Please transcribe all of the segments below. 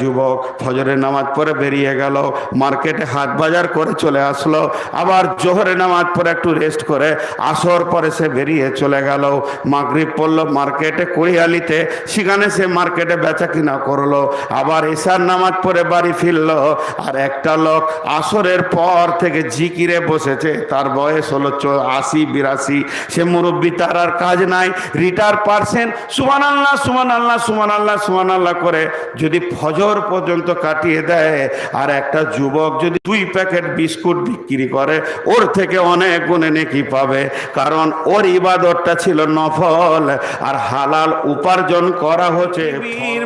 যুবক ফজরের নামাজ পরে বেরিয়ে গেল, মার্কেটে হাট বাজার করে চলে আসলো, আবার জোহরে নামাজ পরে একটু রেস্ট করে, আসর পরে সে বেরিয়ে চলে গেল। মাগরিব পড়ল মার্কেটে কুড়িয়ালিতে, সেখানে সে মার্কেটে বেচা কিনা করল, আবার এসার নামাজ পড়ে বাড়ি ফিরলো, আর একটা লোক আসরের পর থেকে জিকিরে বসেছে, তার বয়স হলো আশি, বিরাশি। সে মুরব্বী, তার আর কাজ নাই, রিটায়ার পারসেন সুমান আল্লাহ সুমান আল্লাহ সুমান আল্লাহ সুমান আল্লাহ করে, যদি ফজর পর্যন্ত কাটিয়ে দেয়। আর একটা যুবক যদি দুই প্যাকেট বিস্কুট বিক্রি করে, ওর থেকে অনেক গুণে নেকি পাবে। কারণ ওর ইবাদতটা ছিল নফল। আর হালাল উপার্জন করা হচ্ছে।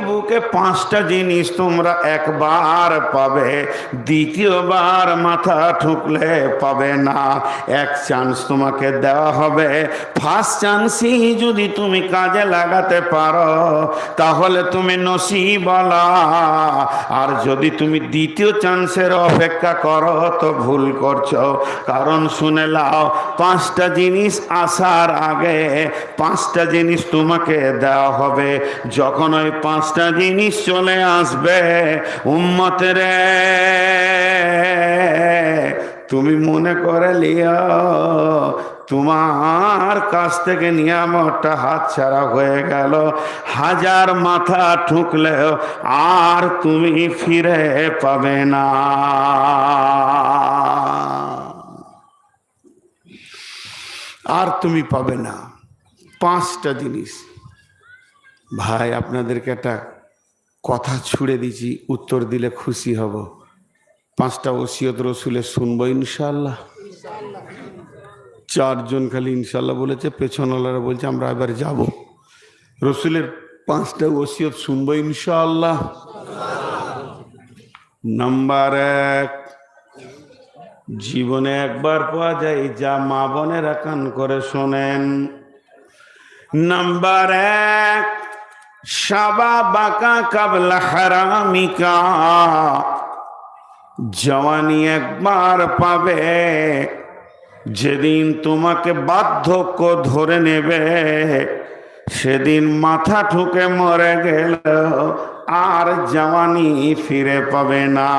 বুকে পাঁচটা জিনিস তোমরা একবার পাবে। দ্বিতীয়বার মাথা ঠুকলে পাবে না। এক চান্স তোমাকে দেওয়া হবে। ফার্স্ট চান্সই যদি তুমি কাজে লাগাতে পারো, তাহলে তুমি নসিবলা আর যদি তুমি দ্বিতীয় চান্সের অপেক্ষা করো, তো ভুল করছ। কারণ শুনে লাও পাঁচটা জিনিস আসার আগে পাঁচটা জিনিস তোমাকে দেওয়া হবে। যখন ওই পাঁচটা জিনিস চলে আসবে, উম্মতের তুমি মনে করে লিও তোমার কাছ থেকে নিয়ামতটা হাত ছাড়া হয়ে গেল। হাজার মাথা ঠুকলেও আর তুমি ফিরে পাবে না। আর তুমি পাবে না। পাঁচটা জিনিস। ভাই, আপনাদেরকে একটা কথা ছুড়ে দিছি উত্তর দিলে খুশি হব। পাঁচটা ওসিয়ত রসুলে শুনব ইনশাল্লাহ চারজন খালি ইনশাল্লাহ বলেছে, পেছনওয়ালারা বলছে, আমরা এবার যাব। রসুলের পাঁচটা ওসিয়ত শুনব ইনশাল্লাহ নাম্বার এক, জীবনে একবার পাওয়া যায়, যা মা বোনেরা কান করে শোনেন। নাম্বার এক, সাবা বাঁকা কাবলা হারামিকা, জওয়ানি একবার পাবে। যেদিন তোমাকে বার্ধক্য ধরে নেবে, সেদিন মাথা ঠুকে মরে গেল, আর জওয়ানি ফিরে পাবে না।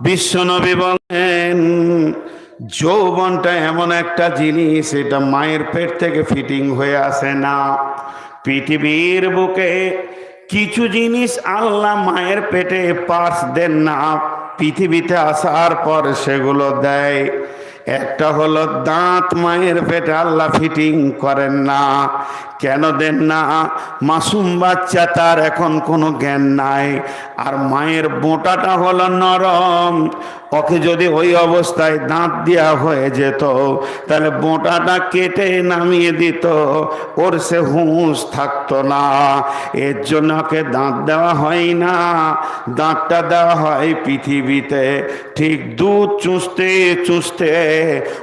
বিশ্বনবী বলেন, যৌবনটা এমন একটা জিনিস, এটা মায়ের পেট থেকে ফিটিং হয়ে আসে না। পৃথিবীর বুকে কিছু জিনিস আল্লাহ মায়ের পেটে পাশ দেন না। পৃথিবীতে আসার পর সেগুলো দেয়। একটা হলো দাঁত মায়ের পেটে আল্লাহ ফিটিং করেন না। কেন দেন না? মাসুম বাচ্চা তার এখন কোনো জ্ঞান নাই। আর মায়ের বোঁটাটা হলো নরম। ওকে যদি ওই অবস্থায় দাঁত দেওয়া হয়ে যেত, তাহলে বোঁটাটা কেটে নামিয়ে দিত। ওর সে হুঁশ থাকতো না। এর জন্য ওকে দাঁত দেওয়া হয় না। দাঁতটা দেওয়া হয় পৃথিবীতে। ঠিক দুধ চুষতে চুষতে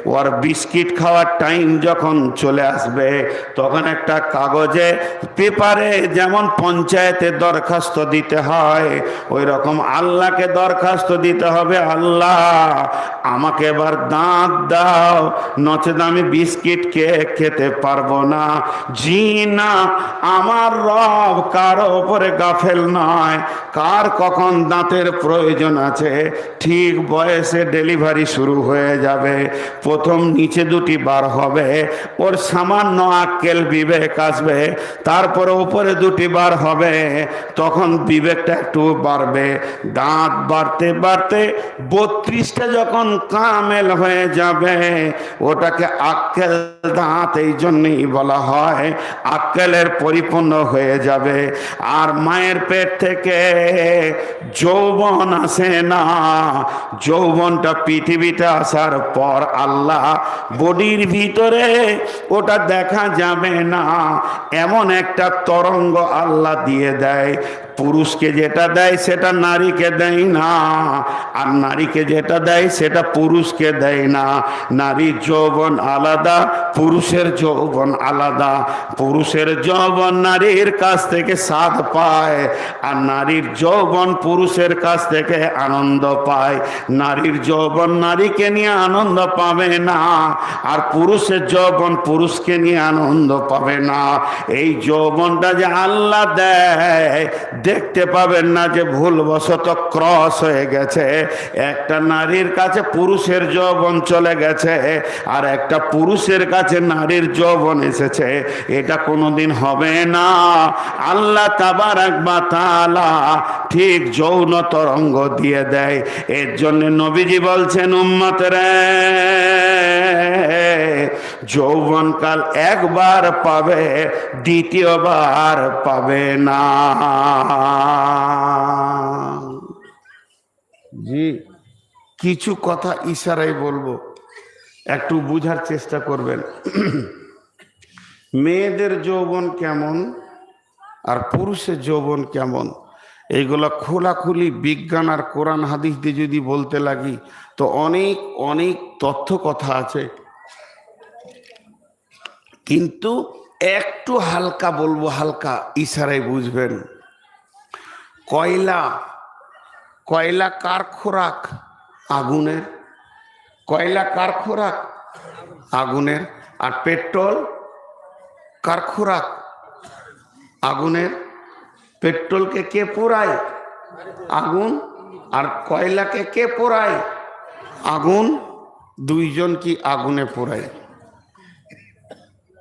ওর বিস্কিট খাওয়ার টাইম যখন চলে আসবে, তখন একটা কাগজে, পেপারে যেমন পঞ্চায়েতে দরখাস্ত দিতে হয় ওই রকম আল্লাহকে দরখাস্ত দিতে হবে, আল্লাহ আমাকে এবার দাঁত দাও, নচেত আমি বিস্কিট কে খেতে পারব না। জি না, আমার রব কারও ওপরে গাফেল নয়। কার কখন দাঁতের প্রয়োজন আছে, ঠিক বয়সে ডেলিভারি শুরু হয়ে যাবে। প্রথম নিচে দুটি বার হবে, ওর সামান্য আক্কেল বিবেক আসবে, তারপরে উপরে দুটি বার হবে, তখন বিবেকটা একটু বাড়বে। দাঁত বাড়তে বাড়তে বত্রিশটা যখন কামেল হয়ে যাবে, ওটাকে আক্কেল দাঁত এই জন্যই বলা হয়, আক্কেলের পরিপূর্ণ হয়ে যাবে। আর মায়ের পেট থেকে যৌবন আসে না, যৌবনটা পৃথিবীতে আসার পর আল্লাহ বডির ভিতরে ওটা দেখা যাবে না। এমন একটা তরঙ্গ আল্লাহ দিয়ে দেয় পুরুষকে যেটা দেয় সেটা নারীকে দেয় না। আর নারীকে যেটা দেয় সেটা পুরুষকে দেয় না। নারীর যৌবন আলাদা, পুরুষের যৌবন আলাদা। পুরুষের যৌবন নারীর কাছ থেকে স্বাদ পায়, আর নারীর যৌবন পুরুষের কাছ থেকে আনন্দ পায়। নারীর যৌবন নারীকে নিয়ে আনন্দ পাবে না, আর পুরুষের যৌবন পুরুষকে নিয়ে আনন্দ পাবে না। এই যৌবনটা যে আল্লাহ দেয় দেখতে পাবেন না যে ভুলবশত ক্রস হয়ে গেছে। একটা নারীর কাছে পুরুষের যৌবন চলে গেছে আর একটা পুরুষের কাছে নারীর যৌবন এসেছে। এটা কোনোদিন হবে না। আল্লাহ তাবার একবার তালা ঠিক যৌন তরঙ্গ দিয়ে দেয়। এর জন্য নবীজি বলছেন উম্মত রে যৌবনকাল একবার পাবে, দ্বিতীয়বার পাবে না। জি, কিছু কথা ইশারাই বলব, একটু বুঝার চেষ্টা করবেন। মেয়েদের যৌবন কেমন আর পুরুষের যৌবন কেমন? এইগুলো খোলাখুলি বিজ্ঞান আর কোরআন হাদিস দিয়ে যদি বলতে লাগি, তো অনেক অনেক তথ্য কথা আছে। কিন্তু একটু হালকা বলব, হালকা ইশারায় বুঝবেন। কয়লা কয়লা কার খোরাক? আগুনের। কয়লা কার খোরাক? আগুনের। আর পেট্রোল কার খোরাক? আগুনের। পেট্রোলকে কে পোড়ায়? আগুন। আর কয়লাকে কে পোড়ায়? আগুন। দুইজন কি আগুনে পোড়ায়?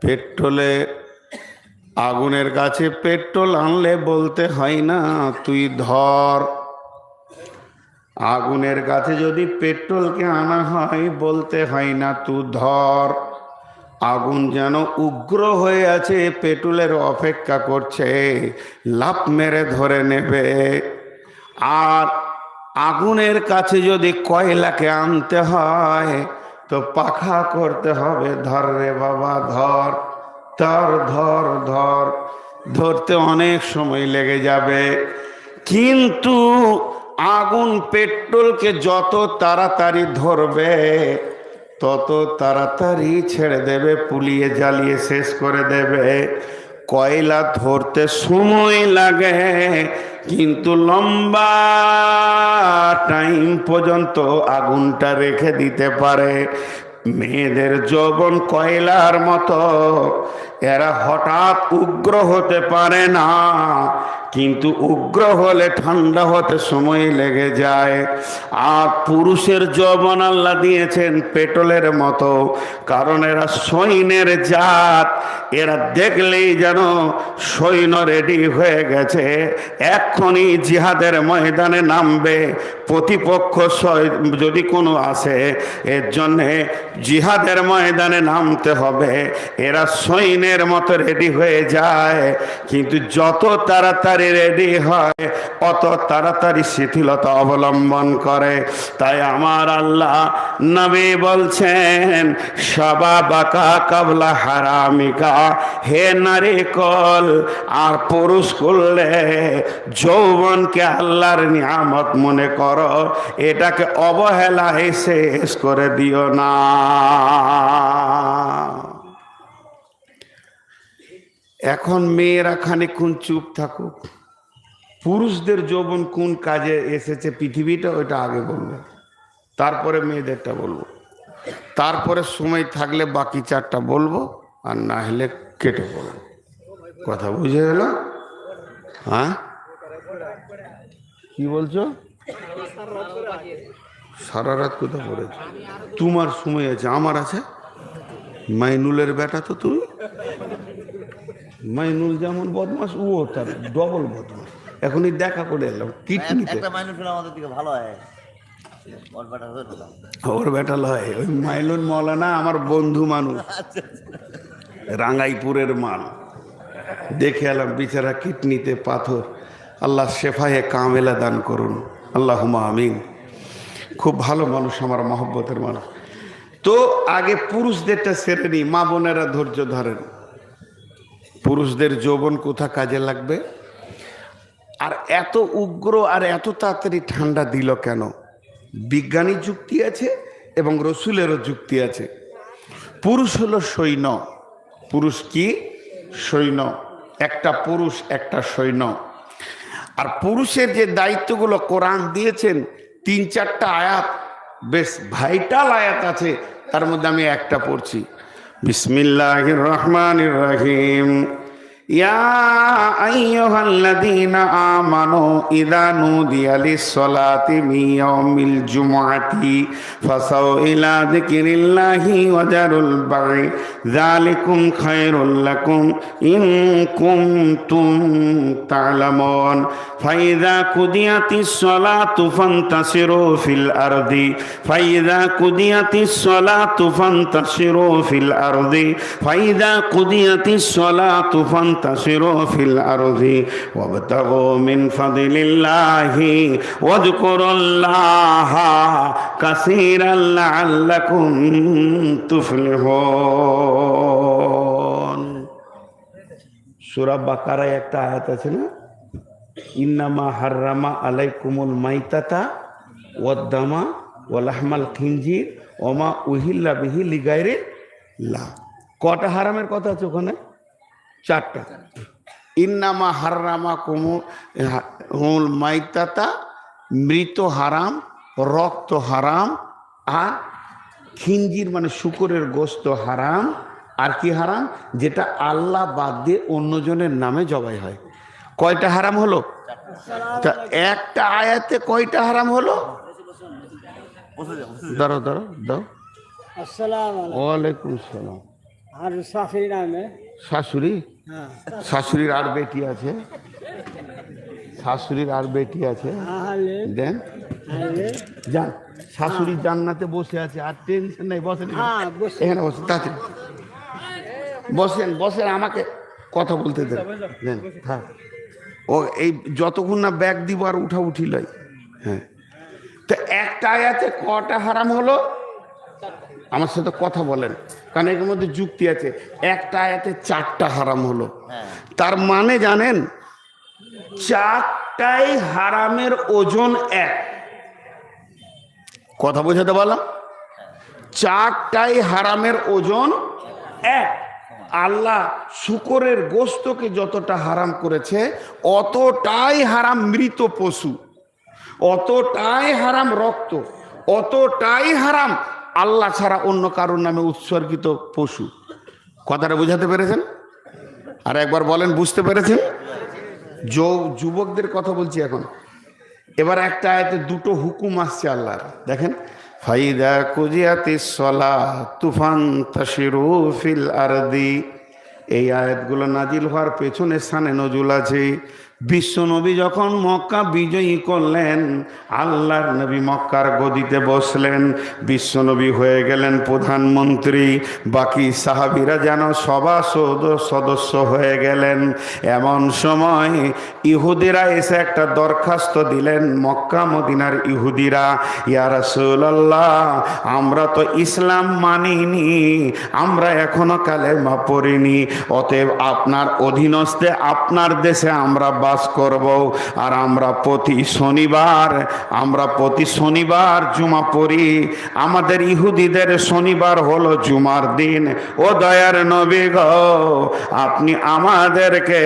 পেট্রোলে আগুনের কাছে পেট্রোল আনলে বলতে হয় না, তুই ধর। আগুনের কাছে যদি পেট্রোলকে আনা হয়, বলতে হয় না তুই ধর। আগুন যেন উগ্র হয়ে আছে, পেট্রোলের অপেক্ষা করছে লাভ মেরে ধরে নেবে। আর আগুনের কাছে যদি কয়লাকে আনতে হয়, তো পাখা করতে হবে, ধর রে বাবা, ধর। ধর ধর ধর। ধরতে অনেক সময় লেগে যাবে। কিন্তু আগুন পেট্রোলকে যত তাড়াতাড়ি ধরবে, তত তাড়াতাড়ি ছেড়ে দেবে পুলিয়ে জ্বালিয়ে শেষ করে দেবে। কয়লা ধরতে সময় লাগে, কিন্তু লম্বা টাইম পর্যন্ত আগুনটা রেখে দিতে পারে। মেয়েদের যৌবন কয়লার মতো এরা হঠাৎ উগ্র হতে পারে না। কিন্তু উগ্র হলে ঠান্ডা হতে সময় লেগে যায়। আর পুরুষের যৌবন আল্লাহ দিয়েছেন পেট্রোলের মতো। কারণ এরা সৈন্যের জাত। এরা দেখলেই যেন সৈন্য রেডি হয়ে গেছে। এক্ষুনি জিহাদের ময়দানে নামবে। প্রতিপক্ষ যদি কোনো আসে, এর জন্যে জিহাদের ময়দানে নামতে হবে। এরা সৈন্যের মতো রেডি হয়ে যায়। কিন্তু যত তাড়াতাড়ি রেডি হয়, অত তাড়াতাড়ি শিথিলতা অবলম্বন করে। তাই আমার আল্লাহ নবী বলছেন, সবা বাকা কাবলা হারামিকা, হে নারী কল, আর পুরুষ করলে যৌবনকে আল্লাহর নিয়ামত মনে করো, এটাকে অবহেলায় শেষ করে দিও না। এখন মেয়েরা খানিক্ষণ চুপ থাকুক। পুরুষদের যৌবন কোন কাজে এসেছে পৃথিবীটা ওইটা আগে বলব। তারপরে মেয়েদেরটা বলব। তারপরে সময় থাকলে বাকি চারটা বলব আর না হলে কেটে বলব কথা বুঝে গেল? হ্যাঁ? কি বলছো? সারা রাত কোথাও পড়েছো? তোমার সময় আছে, আমার আছে? মাইনুলের বেটা তো তুমি? মাইনুল যেমন বদমাস ও তার ডবল বদমাস এখনই দেখা করে এলাম কিডনিতে একটা মাইনুল ভালো হয়। ওর বেটা হয়ে লয় ওই মাইলুন মৌলানা আমার বন্ধু মানুষ। রাঙ্গাইপুরের মাল। দেখে এলাম বিচারা কিডনিতে পাথর। আল্লাহ শেফায়ে কামেলা দান করুন। আল্লাহ আমিন। খুব ভালো মানুষ আমার মহব্বতের মানুষ। তো আগে পুরুষদেরটা সেরে নি মা বোনেরা ধৈর্য ধরেন। পুরুষদের যৌবন কোথা কাজে লাগবে? আর এত উগ্র আর এত তাড়াতাড়ি ঠান্ডা দিল কেন? বিজ্ঞানী যুক্তি আছে এবং রসুলেরও যুক্তি আছে। পুরুষ হলো সৈন্য। পুরুষ কি? সৈন্য। একটা পুরুষ, একটা সৈন্য। আর পুরুষের যে দায়িত্বগুলো কোরআন দিয়েছেন, তিন চারটা আয়াত, বেশ ভাইটাল আয়াত আছে, তার মধ্যে আমি একটা পড়ছি। বিসমিল্লাহ রহমান রাহিম। يا أيها الذين آمنوا إذا نودي للصلاة من يوم الجمعة فسوا إلى ذكر الله وذروا البيع ذلكم خير لكم إن كنتم تعلمون فإذا قضيت الصلاة فانتصروا في الأرض فإذا قضيت الصلاة فانتصروا في الأرض فإذا قضيت الصلاة فانتصروا في الأرض وابتغوا من فضل الله واذكروا الله كثيرا لعلكم تفلحون সুরা বাকারায় একটা আয়াত আছে না ইন্নামা হাররামা আলাইকুমুল মাইতাতা ওয়াদ্দামা ওয়ালাহমাল খিনজির ওমা উহিল্লা বিহি লিগাইরে লা কটা হারামের কথা আছে ওখানে চারটা। ইন্নামা হাররামা কুমু হুল মাইতাতা মৃত হারাম রক্ত হারাম আর খিঞ্জির মানে শুকরের গোস্ত হারাম। আর কি হারাম? যেটা আল্লাহ বাদ দিয়ে অন্যজনের নামে জবাই হয়। কয়টা হারাম হলো? তা একটা আয়াতে কয়টা হারাম হলো? দাঁড়ো দাঁড়ো দাও আসসালাম ওয়ালাইকুম সালাম। আর শাশুড়ি নামে? শাশুড়ি? শাশুড়ির আর বেটি আছে। শাশুড়ির আর বেটি আছে। দেন। যান। শাশুড়ি জান্নাতে বসে আছে আর টেনশন নেই বসেন এখানে। হ্যাঁ বসে এখানে বসেন বসেন বসেন আমাকে কথা বলতে দেন। দেন থাক। ও এই যতক্ষণ না ব্যাগ দিব আর উঠা উঠি লয়। হ্যাঁ। তো একটা আয়াতে কটা হারাম হলো? আমার সাথে কথা বলেন। কারণ এর মধ্যে যুক্তি আছে। একটা আয়াতে চারটা হারাম হলো। হ্যাঁ। তার মানে জানেন চারটাই হারামের ওজন এক। কথা বোঝাতে পারলাম? চারটাই হারামের ওজন এক। আল্লাহ শুকরের গোস্তকে যতটা হারাম করেছে অতটাই হারাম মৃত পশু। অতটাই হারাম রক্ত। অতটাই হারাম আল্লাহ ছাড়া অন্য কারোর নামে উৎসর্গিত পশু। কথাটা বোঝাতে পেরেছেন? আর একবার বলেন, বুঝতে পেরেছেন? যুবকদের কথা বলছি এখন। এবার একটা আয়াতে দুটো হুকুম আসছে আল্লাহর। দেখেন, ফাইদা কুজিয়াতি সলা তুফান তাশিরু ফিল আরদি। এই আয়াতগুলো নাজিল হওয়ার পেছনে স্থানে নজুল আছে। বিশ্ব নবী যখন মক্কা বিজয়ী করলেন, আল্লাহর নবী মক্কার গদিতে বসলেন। বিশ্বনবী হয়ে গেলেন প্রধানমন্ত্রী। বাকি সাহাবিরা যেন সভা সদস্য হয়ে গেলেন। এমন সময় ইহুদিরা এসে একটা দরখাস্ত দিলেন মক্কা মদিনার ইহুদিরা। ইয়া রাসূলুল্লাহ, আমরা তো ইসলাম মানিনি, আমরা এখনও কালেমা পড়িনি। অতএব আপনার অধীনস্থে আপনার দেশে আমরা বাস করব। আর আমরা প্রতি শনিবার, আমরা প্রতি শনিবার জুমা পড়ি। আমাদের ইহুদিদের শনিবার হলো জুমার দিন। ও দয়ার নবী গো, আপনি আমাদেরকে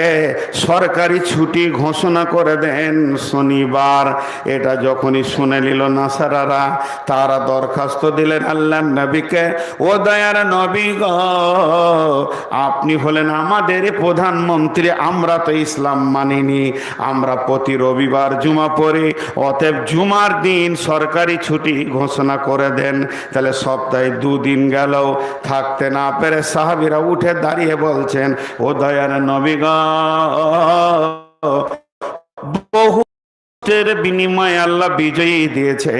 সরকারি ছুটি ঘোষণা করে দেন শনিবার। এটা যখনই শুনে নিল নাসারারা, তারা দরখাস্ত দিলেন আল্লাহ নবীকে। ও দয়ার নবী গো, আপনি হলেন আমাদের প্রধানমন্ত্রী, আমরা তো ইসলাম মানিনি। আমরা প্রতি রবিবার জুমা পড়ি, অতএব জুমার দিন সরকারি ছুটি ঘোষণা করে দেন। তাহলে সপ্তাহে দুদিন গেল থাকতে না পেরে সাহাবিরা উঠে দাঁড়িয়ে বলছেন, ও দয়ার নবী বহু বিনিময়ে আল্লাহ বিজয়ী দিয়েছে।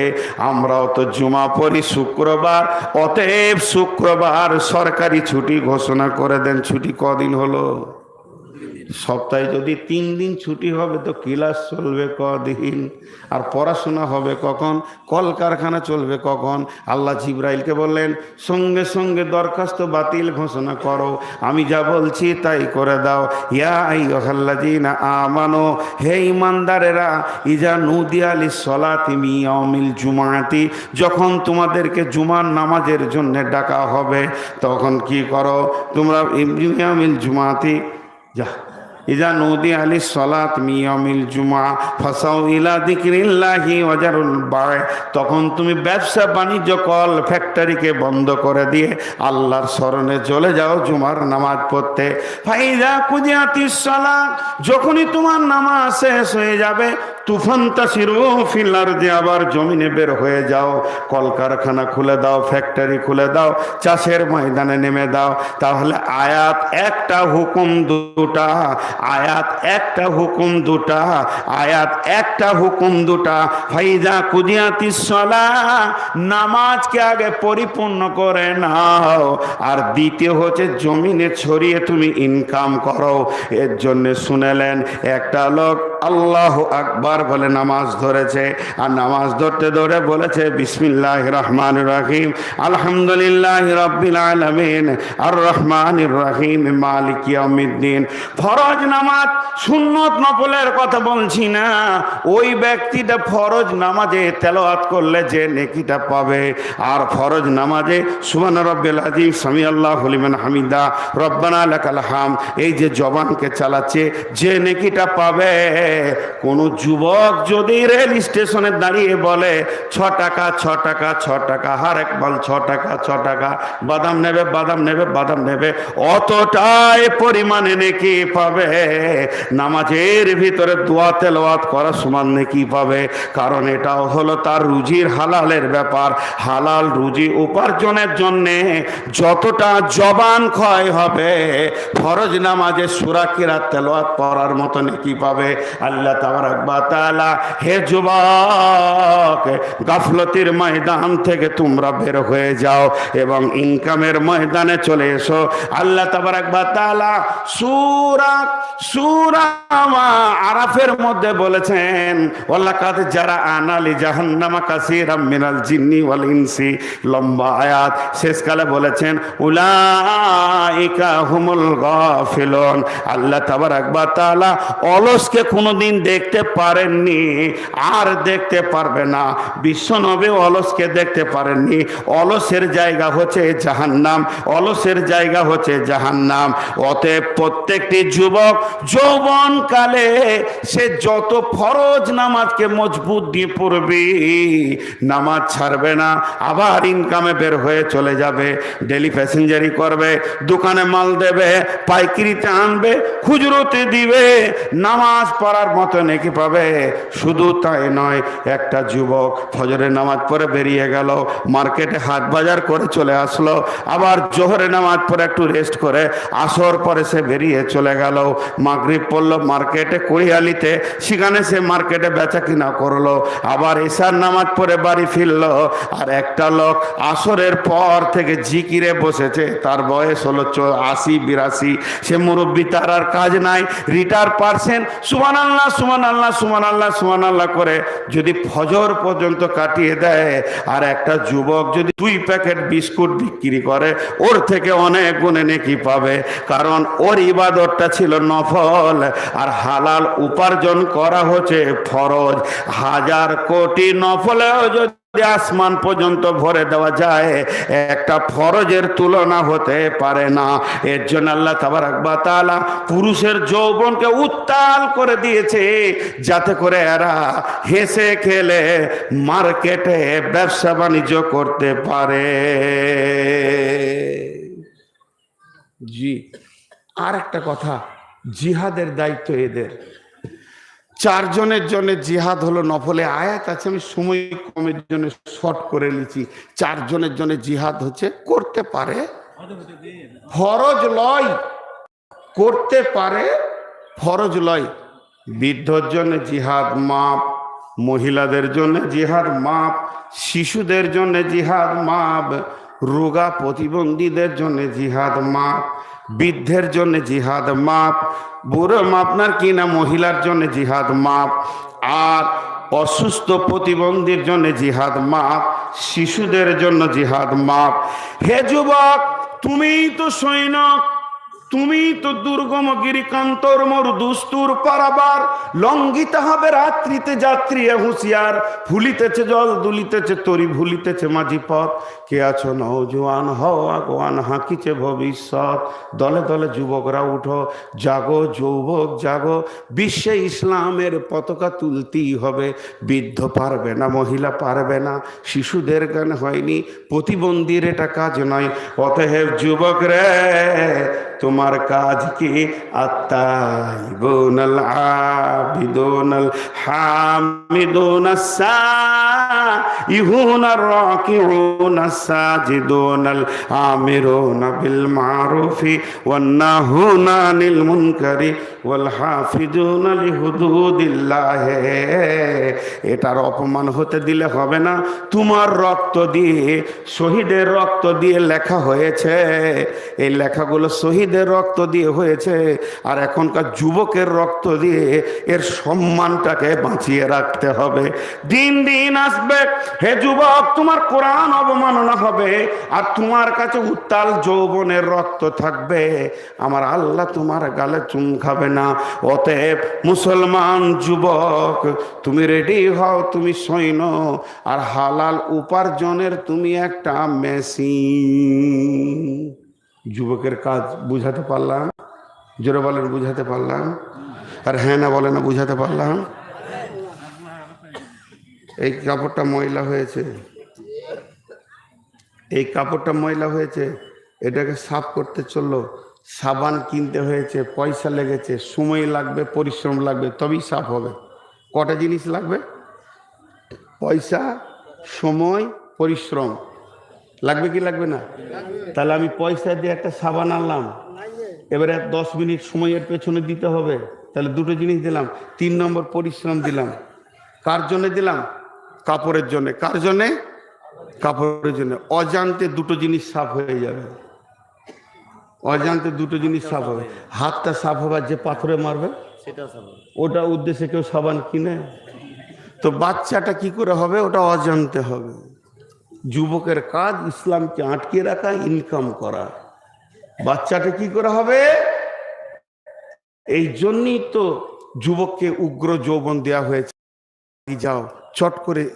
আমরাও তো জুমা পড়ি শুক্রবার, অতএব শুক্রবার সরকারি ছুটি ঘোষণা করে দেন। ছুটি কদিন হলো? সপ্তাহে যদি তিন দিন ছুটি হবে তো ক্লাস চলবে কদিন? আর পড়াশোনা হবে কখন? কলকারখানা চলবে কখন? আল্লাহ জিব্রাইলকে বললেন, সঙ্গে সঙ্গে দরখাস্ত বাতিল ঘোষণা করো। আমি যা বলছি তাই করে দাও। আমানো, হে ইমানদারেরা ইজা নুদিয়ালি সলাতি মিয়াউমিল জুমাতি যখন তোমাদেরকে জুমার নামাজের জন্য ডাকা হবে, তখন কি করো? তোমরা জুমাতি যা ইজা নদী আলী সলাত মিয়মিল জুমা ফাসাও ইলা দিকরিল্লাহি ওয়াজারুল বায়। তখন তুমি ব্যবসা বাণিজ্য কল ফ্যাক্টরিকে বন্ধ করে দিয়ে আল্লাহর স্মরণে চলে যাও জুমার নামাজ পড়তে। ফাইজা কুজিয়াতিস সালাত, যখনই তোমার নামাজ শেষ হয়ে যাবে, তুফান তাসিরু ফিলার যে আবার জমিনে বের হয়ে যাও। কলকারখানা খুলে দাও, ফ্যাক্টরি খুলে দাও, চাষের ময়দানে নেমে দাও। তাহলে আয়াত একটা, হুকুম দুটা আয়াত একটা হুকুম দুটা, আয়াত একটা হুকুম দুটা। ফাইজা কুদিয়াতি সলা, নামাজকে আগে পরিপূর্ণ করে নাও। আর দ্বিতীয় হচ্ছে জমিনে ছড়িয়ে তুমি ইনকাম করো। এর জন্য শুনেলেন, একটা লোক আল্লাহ আকবার বলে নামাজ ধরেছে। আর নামাজ ধরতে ধরে বলেছে বিসমিল্লাহ রহমান রাহিম, আলহামদুলিল্লাহ রব্বিল আলমিন, আর রহমান রাহিম, মালিক ইয়াউমিদ্দিন। ফরজ নামাজ সুন্নত নফলের কথা বলছি না। ওই ব্যক্তিটা ফরজ নামাজে তেলাওয়াত করলে যে নেকিটা পাবে। আর ফরজ নামাজে, সুবহান রব্বিল আজিম সামি আল্লাহ হলিমান হামিদা, রব্বানা লাকাল হাম এই যে জবানকে চালাচ্ছে, যে নেকিটা পাবে। কোন যুবক যদি রেল স্টেশনে দাঁড়িয়ে বলে, ছ টাকা ছ টাকা ছ টাকা, হার এক বল ছ টাকা ছ টাকা, বাদাম নেবে বাদাম নেবে বাদাম নেবে, অতটাই পরিমাণে নেকি পাবে। নামাজের ভিতরে দোয়া তেলাওয়াত করার সমান নেকি পাবে। কারণ এটাও হলো তার রুজির হালালের ব্যাপার। হালাল রুজি উপার্জনের জন্যে যতটা জবান ক্ষয় হবে, ফরজ নামাজে সুরা কিরাত তেলাওয়াত পড়ার মতো নেকি পাবে। আল্লাহ তাআলা হে যুবক, গাফলতির ময়দান থেকে তোমরা বের হয়ে যাও এবং ইনকামের ময়দানে চলে এসো। আল্লাহ তাআলা সূরা সূরা আরাফের মধ্যে বলেছেন, ওয়ালাকাদ যারা আনালি জাহান্নামা কাসীরাম মিনাল জিন্নি ওয়াল ইনসি। লম্বা আয়াত। শেষকালে বলেছেন, উলাইকা হুমুল গাফিলুন। আল্লাহ তাবারাক তাআলা অলসকে কোনোদিন দেখতে পারেননি, আর দেখতে পারবে না। বিশ্বনবী অলসকে দেখতে পারেননি। অলসের জায়গা হচ্ছে জাহান্নাম, অলসের জায়গা হচ্ছে জাহান্নাম। অতএব প্রত্যেকটি যুবক যৌবন কালে সে যত ফরজ নামাজকে মজবুত দিয়ে পড়বে, নামাজ ছাড়বে না, আবার ইনকামে বের হয়ে চলে যাবে ডেলি প্যাসেঞ্জারি করবে, দোকানে মাল দেবে, পাইকিরিতে আনবে, খুচরোতে দিবে, নামাজ পড়ার মতো নেকি পাবে? শুধু তাই নয়, একটা যুবক ফজরের নামাজ পড়ে বেরিয়ে গেল, মার্কেটে হাট বাজার করে চলে আসলো, আবার জোহরে নামাজ পরে একটু রেস্ট করে, আসর পরে সে বেরিয়ে চলে গেল। মাগরিব পড়ল মার্কেটে কুড়িয়ালিতে, সেখানে সে মার্কেটে বেচা কিনা করল, আবার এশার নামাজ পড়ে বাড়ি ফিরলো, আর একটা লোক আসরের পর থেকে জিকিরে বসেছে, তার বয়স হলো আশি, বিরাশি। সে মুরব্বী, তার আর কাজ নাই রিটায়ার পারছেন সুমান আল্লাহ সুমান আল্লাহ সুমান আল্লাহ সুমান আল্লাহ করে যদি ফজর পর্যন্ত কাটিয়ে দেয় আর একটা যুবক যদি দুই প্যাকেট বিস্কুট বিক্রি করে, ওর থেকে অনেক গুণে নেকি পাবে। কারণ ওর ইবাদতটা ছিল নফল আর হালাল উপার্জন করা হচ্ছে ফরজ। হাজার কোটি নফলেও যদি আসমান পর্যন্ত ভরে দেওয়া যায়, একটা ফরজের তুলনা হতে পারে না। এর জন্য আল্লাহ তাবারাকবা তাআলা পুরুষের যৌবনকে উত্তাল করে দিয়েছে, যাতে করে এরা হেসে খেলে মার্কেটে ব্যবসা বাণিজ্য করতে পারে। জি আর একটা কথা, জিহাদের দায়িত্ব এদের। চারজনের জন্য জিহাদ হলো নফলে আয়াত আছে, আমি সময় কমের জন্য শর্ট করে নিচ্ছি। চারজনের জন্য জিহাদ হচ্ছে, করতে পারে, ফরজ লয়, করতে পারে, ফরজ লয়। বৃদ্ধর জন্য জিহাদ মাপ, মহিলাদের জন্য জিহাদ মাপ, শিশুদের জন্য জিহাদ মাপ, রোগা প্রতিবন্ধীদের জন্য জিহাদ মাপ বৃদ্ধের জন্য জিহাদ মাপ, বুড়ো মাপনার কিনা মহিলার জন্য জিহাদ মাপ, আর অসুস্থ প্রতিবন্ধীর জন্য জিহাদ মাপ, শিশুদের জন্য জিহাদ মাপ। হে যুবক, তুমিই তো সৈনিক তুমি তো দুর্গম গিরিকান্তর মোর দুস্তুর পারাবার, লঙ্ঘিতে হবে রাত্রিতে যাত্রী হুঁশিয়ার। ভুলিতেছে জল, দুলিতেছে তরি, ভুলিতেছে মাঝি পথ। কে আছো নৌজোয়ান হও আগোয়ান, হাঁকিছে ভবিষ্যৎ। দলে দলে যুবকরা উঠো, জাগো, যৌবক জাগো। বিশ্বে ইসলামের পতাকা তুলতেই হবে। বৃদ্ধ পারবে না, মহিলা পারবে না, শিশুদের গান হয়নি, প্রতিবন্ধীর এটা কাজ নয়। অতএব যুবক রে তোমার কাজ কি আত্মাই বোনাল আবিদোনাল হামিদোন ইহুন রাকিউন সাজিদুনাল আমিরুন বিল মারুফি মুনকারি ওয়াল হাফিজুনা লিহুদুদিল্লাহ এটার অপমান হতে দিলে হবে না। তোমার রক্ত দিয়ে, শহীদের রক্ত দিয়ে লেখা হয়েছে। এই লেখাগুলো শহীদের রক্ত দিয়ে হয়েছে। আর এখনকার যুবকের রক্ত দিয়ে এর সম্মানটাকে বাঁচিয়ে রাখতে হবে। দিন দিন আসবে। হে যুবক, তোমার কোরআন অবমাননা হবে আর তোমার কাছে উত্তাল যৌবনের রক্ত থাকবে। আমার আল্লাহ তোমার গালে চুম খাবে না। অতএব মুসলমান যুবক, তুমি রেডি হও, তুমি সৈন্য আর হালাল উপার্জনের তুমি একটা মেশিন যুবকের কাজ বুঝাতে পারলাম? জোরে বলেন, বুঝাতে পারলাম? আর হ্যাঁ না বলে না, বুঝাতে পারলাম? এই কাপড়টা ময়লা হয়েছে। এই কাপড়টা ময়লা হয়েছে, এটাকে সাফ করতে চলল। সাবান কিনতে হয়েছে, পয়সা লেগেছে, সময় লাগবে, পরিশ্রম লাগবে, তবেই সাফ হবে। কটা জিনিস লাগবে? পয়সা, সময়, পরিশ্রম। লাগবে কি লাগবে না? তাহলে আমি পয়সা দিয়ে একটা সাবান আনলাম। এবারে দশ মিনিট সময়ের পেছনে দিতে হবে। তাহলে দুটো জিনিস দিলাম। তিন নম্বর পরিশ্রম দিলাম। কার জন্য দিলাম? কাপড়ের জন্য। কার জন্যে? কাপড়ের জন্য। অজান্তে দুটো জিনিস সাফ হয়ে যাবে। অজান্তে দুটো জিনিস সাফ হবে। হাতটা সাফ হবে আর যে পাথরে মারবে ওটা উদ্দেশ্যে কেউ সাবান কিনে। তো বাচ্চাটা কি করে হবে? ওটা অজান্তে হবে। যুবকের কাজ ইসলামকে আটকে রাখা ইনকাম করা। বাচ্চাটা কি করে হবে? এই জন্যই তো যুবককে উগ্র যৌবন দেয়া হয়েছে। যাও। চট করে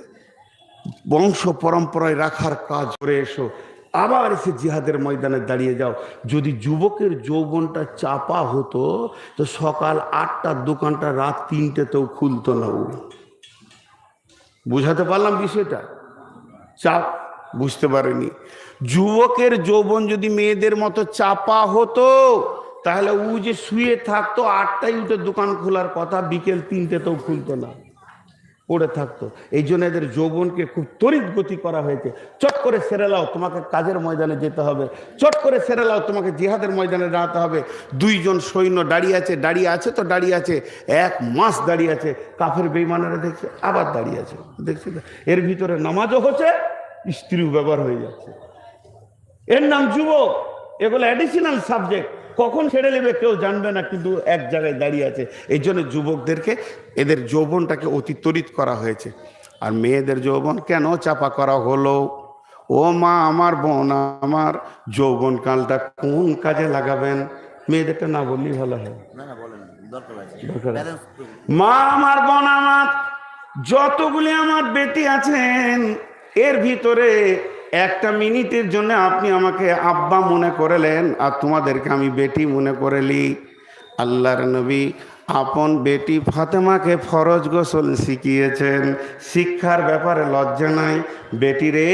বংশ পরম্পরায় রাখার কাজ করে এসো। আবার এসে জিহাদের ময়দানে দাঁড়িয়ে যাও। যদি যুবকের যৌবনটা চাপা হতো, তো সকাল আটটার দোকানটা রাত তিনটেতেও খুলতো না ও। বুঝাতে পারলাম বিষয়টা? চাপ বুঝতে পারেনি। যুবকের যৌবন যদি মেয়েদের মতো চাপা হতো, তাহলে ও যে শুয়ে থাকতো, আটটায় উঠে দোকান খোলার কথা বিকেল তিনটেতেও খুলতো না। পড়ে থাকতো। এই জন্য এদের যৌবনকে খুব তড়িৎ গতি করা হয়েছে। চট করে সেরে লাও তোমাকে কাজের ময়দানে যেতে হবে। চট করে সেরে লাও তোমাকে জিহাদের ময়দানে দাঁড়াতে হবে। দুইজন সৈন্য দাঁড়িয়ে আছে দাঁড়িয়ে আছে তো দাঁড়িয়ে আছে। এক মাস দাঁড়িয়ে আছে। কাফের বেইমানেরা দেখছে, আবার দাঁড়িয়ে আছে। দেখছি এর ভিতরে নামাজও হচ্ছে, স্ত্রীও ব্যবহার হয়ে যাচ্ছে। এর নাম যুবক, এগুলো অ্যাডিশনাল সাবজেক্ট কখন ছেড়ে নেবে কেউ জানবে না কিন্তু এক জায়গায় দাঁড়িয়ে আছে। এই জন্য যুবকদেরকে এদের যৌবনটাকে অতি তড়িৎ করা হয়েছে। আর মেয়েদের যৌবন কেন চাপা করা হলো? ও মা আমার বোন আমার যৌবন কালটা কোন কাজে লাগাবেন? মেয়েদেরটা না বললেই ভালো হয়। মা আমার বোন আমার যতগুলি আমার বেটি আছেন এর ভিতরে একটা মিনিটের জন্য আপনি আমাকে আব্বা মনে করেলেন আর তোমাদেরকে আমি বেটি মনে করেলি। আল্লাহর নবী আপন বেটি ফাতেমাকে ফরজ গোসল শিখিয়েছেন। শিক্ষার ব্যাপারে লজ্জা নাই। বেটি রে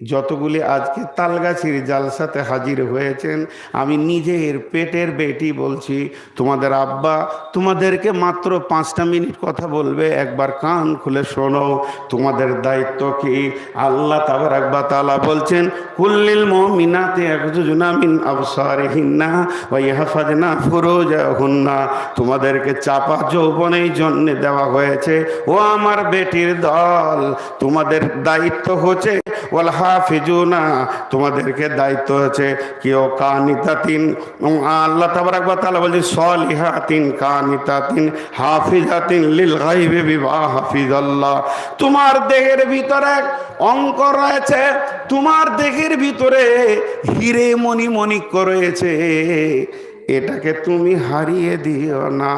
যতগুলি আজকে তালগাছির জালসাতে হাজির হয়েছেন, আমি নিজের পেটের বেটি বলছি, তোমাদের আব্বা তোমাদেরকে মাত্র পাঁচটা মিনিট কথা বলবে, একবার কান খুলে শোনো, তোমাদের দায়িত্ব কি? আল্লাহ তাবার একবার তালা বলছেন, কুল্লিল মিনাতে একজুনা মিন আবসারিহিন্না ওয়া ইয়াহফাজনা ফুরুজাহুন্না। তোমাদেরকে চাপা যৌবনের জন্য দেওয়া হয়েছে, ও আমার বেটির দল, তোমাদের দায়িত্ব হচ্ছে হাফিজুনা, তোমাদেরকে দায়িত্ব আছে কেউ কানিতাতিন। আল্লাহ তাবারাক ওয়া তাআলা বলছে, সলিহাতিন কানিতাতিন, হাফিজাতিন লিল গায়বি বিমা হাফিজাল্লাহ। তোমার দেহের ভিতরে অঙ্ক রয়েছে, তোমার দেহের ভিতরে হিরে মণি মণিক রয়েছে। এটাকে তুমি হারিয়ে দিও না।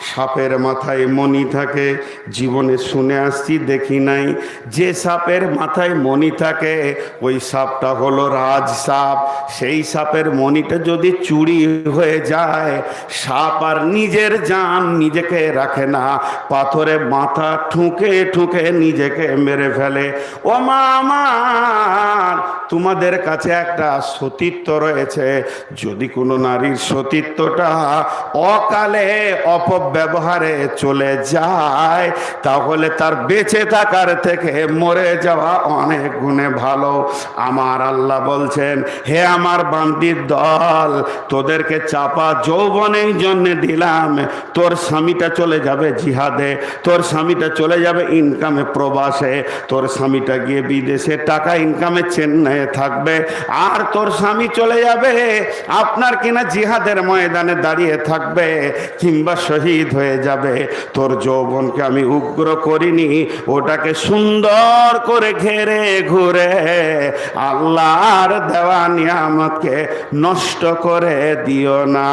সাপের মাথায় মণি থাকে, জীবনে শুনে আসছি, দেখি নাই। যে সাপের মাথায় মণি থাকে, ওই সাপটা হলো রাজ সাপ। সেই সাপের মণিটা যদি চুরি হয়ে যায়, সাপ আর নিজের জান নিজেকে রাখে না। পাথরে মাথা ঠুকে ঠুকে নিজেকে মেরে ফেলে। ও মা আমার তোমাদের কাছে একটা সতীত্ব রয়েছে। যদি কোনো নারীর সতীত্বটা অকালে অপব্যবহারে চলে যায়। তাহলে তার বেঁচে থাকার থেকে মরে যাওয়া অনেক গুণে ভালো। আমার আল্লাহ বলছেন, হে আমার বান্দির দল, তোদেরকে চাপা যৌবনের জন্য দিলাম। তোর স্বামীটা চলে যাবে জিহাদে, তোর স্বামীটা চলে যাবে ইনকামে প্রবাসে, তোর স্বামীটা গিয়ে বিদেশে টাকা ইনকামে চেন্নাইয়ে থাকবে। আর তোর স্বামী চলে যাবে আপনার কিনা জিহাদের ময়দানে দাঁড়িয়ে থাকবে কিংবা শহীদ হয়ে যাবে। তোর যৌবনকে আমি উগ্র করিনি, ওটাকে সুন্দর করে ঘেরে ঘুরে আল্লাহর দেওয়া নিয়ামতকে নষ্ট করে দিও না।